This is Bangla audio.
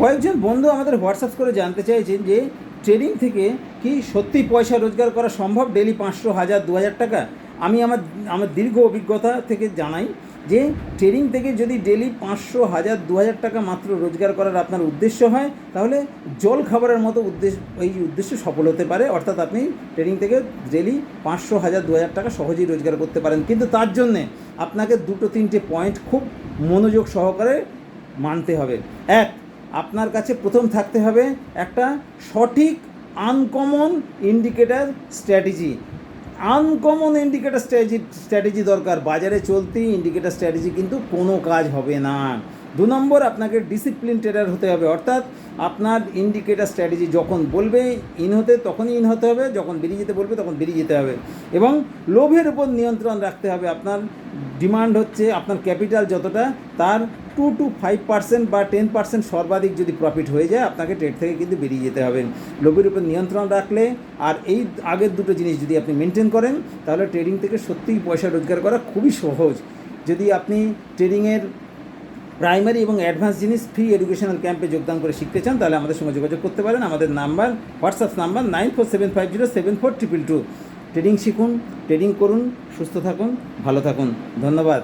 কয়েকজন বন্ধু আমাদের হোয়াটসঅ্যাপ করে জানতে চাইছেন যে ট্রেডিং থেকে কি সত্যি পয়সা রোজগার করা সম্ভব? ডেলি পাঁচশো, হাজার, দু হাজার টাকা? আমি আমার আমার দীর্ঘ অভিজ্ঞতা থেকে জানাই যে ট্রেডিং থেকে যদি ডেলি পাঁচশো, হাজার, দু হাজার টাকা মাত্র রোজগার করার আপনার উদ্দেশ্য হয়, তাহলে জল খাবারের মতো উদ্দেশ্য এই উদ্দেশ্য সফল হতে পারে। অর্থাৎ আপনি ট্রেডিং থেকে ডেলি পাঁচশো, হাজার, দু হাজার টাকা সহজেই রোজগার করতে পারেন। কিন্তু তার জন্যে আপনাকে দুটো, তিনটে পয়েন্ট খুব মনোযোগ সহকারে মানতে হবে। এক আপনার কাছে প্রথম থাকতে হবে একটা সঠিক uncommon indicator strategy uncommon indicator strategy strategy দরকার। বাজারে চলতি ইন্ডিকেটার স্ট্র্যাটেজি কিন্তু কোনো কাজ হবে না। দু নম্বর, আপনাকে ডিসিপ্লিন ট্রেডার হতে হবে। অর্থাৎ আপনার ইন্ডিকেটার স্ট্র্যাটেজি যখন বলবে ইন হতে তখনই ইন হতে হবে। যখন বেরিয়ে যেতে বলবে, তখন বেরিয়ে যেতে হবে। এবং লোভের উপর নিয়ন্ত্রণ রাখতে হবে। আপনার ডিমান্ড হচ্ছে, আপনার ক্যাপিটাল যতটা, তার টু টু ফাইভ পার্সেন্ট বা টেন পার্সেন্ট সর্বাধিক যদি প্রফিট হয়ে যায়, আপনাকে ট্রেড থেকে কিন্তু বেরিয়ে যেতে হবে। লোভের উপর নিয়ন্ত্রণ রাখলে আর এই আগের দুটো জিনিস যদি আপনি মেনটেন করেন, তাহলে ট্রেডিং থেকে সত্যিই পয়সা রোজগার করা খুবই সহজ। যদি আপনি ট্রেডিংয়ের প্রাইমারি এবং অ্যাডভান্স জিনিস ফ্রি এডুকেশনাল ক্যাম্পে যোগদান করে শিখতে চান, তাহলে আমাদের সঙ্গে যোগাযোগ করতে পারেন। আমাদের number WhatsApp number nine four seven five zero seven four triple two trading শিখুন ট্রেডিং করুন, সুস্থ থাকুন, ভালো থাকুন। ধন্যবাদ।